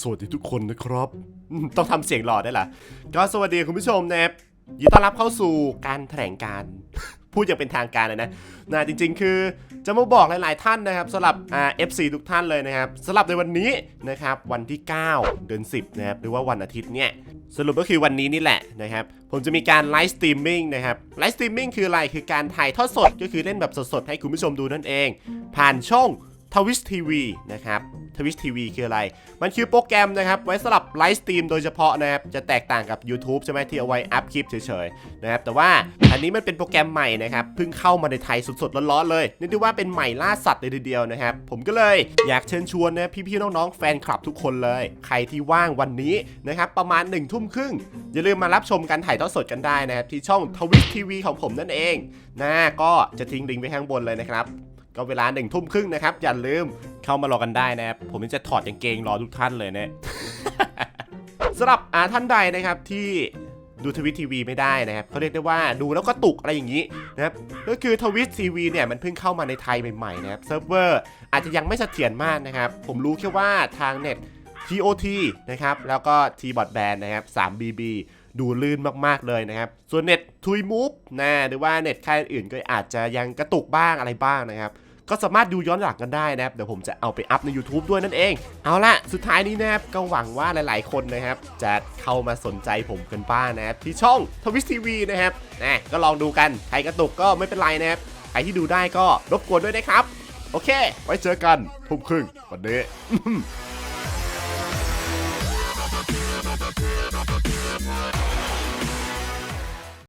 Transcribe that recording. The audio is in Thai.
สวัสดีทุกคนนะครับ ต้องทำเสียงหล่อได้ล่ะ ก็สวัสดีคุณผู้ชมนะครับยินดีต้อนรับเข้าสู่การแถลงการ พูดอย่างเป็นทางการเลยนะนะจริง ๆ คือจะมาบอกหลาย ๆ ท่านนะครับสำหรับอ่า FC ทุกท่านเลยนะครับสำหรับในวันนี้นะครับวันที่ 9 เดือน 10 นะครับหรือว่าวันอาทิตย์เนี่ยสรุปก็คือวันนี้นี่แหละนะครับ ผมจะมีการไลฟ์สตรีมมิ่งนะครับไลฟ์สตรีมมิ่งคืออะไรคือการถ่ายทอดสดก็คือเล่นแบบสด ๆ ให้คุณผู้ชมดูนั่นเอง ผ่านช่องทวิชทีวีนะครับ ทวิชทีวีคืออะไร มันคือโปรแกรมนะครับ ไว้สำหรับไลฟ์สตรีมโดยเฉพาะนะครับ จะแตกต่างกับ YouTube ใช่ไหมที่เอาไว้อัพคลิปเฉยๆนะครับ แต่ว่าอันนี้มันเป็นโปรแกรมใหม่นะครับ เพิ่งเข้ามาในไทยสดๆร้อนๆเลยนี่ถือว่าเป็นใหม่ล่าสัตว์เลยทีเดียวนะครับ ผมก็เลยอยากเชิญชวนนะพี่ๆน้องๆแฟนคลับทุกคนเลย ใครที่ว่างวันนี้นะครับประมาณ1นึ่ทุ่มครึ่งอย่าลืมมารับชมการถ่ายทอดสดกันได้นะครับที่ช่องทวิชทีวีของผมนั่นเองนะก็จะทิ้งลิงก์ไว้ข้างบนเลยนะครับก็เวลาหนึ่งทุ่มครึ่งนะครับ อย่าลืม เข้ามารอกันได้นะครับผมจะถอดกางเกงรอทุกท่านเลยนะสำหรับอาท่านใดนะครับที่ดูทวิตทีวีไม่ได้นะครับเขาเรียกได้ว่าดูแล้วก็ตุกอะไรอย่างนี้นะครับก็คือทวิตทีวีเนี่ยมันเพิ่งเข้ามาในไทยใหม่ๆนะครับเซิร์ฟเวอร์อาจจะยังไม่เสถียรมากนะครับ ผมรู้แค่ว่าทางเน็ต TOT นะครับ แล้วก็ T b o t Band นะครับ 3BB ดูลื่นมากๆเลยนะครับ ส่วนเน็ตทุยมูฟนะหรือว่าเน็ตค่ายอื่นก็อาจจะยังกระตุกบ้างอะไรบ้างนะครับ ก็สามารถดูย้อนหลังกันได้นะครับเดี๋ยวผมจะเอาไปอัพใน YouTube ด้วยนั่นเอง เอาละสุดท้ายนี้นะครับก็หวังว่าหลาย ๆ คนนะครับจะเข้ามาสนใจผมกันบ้างนะครับที่ช่องทวิสทีวีนะครับนะก็ลองดูกันใครกระตุกก็ไม่เป็นไรนะครับใครที่ดูได้ก็รบกวนด้วยนะครับ โอเค ไว้เจอกันทุ่มครึ่งวันนี้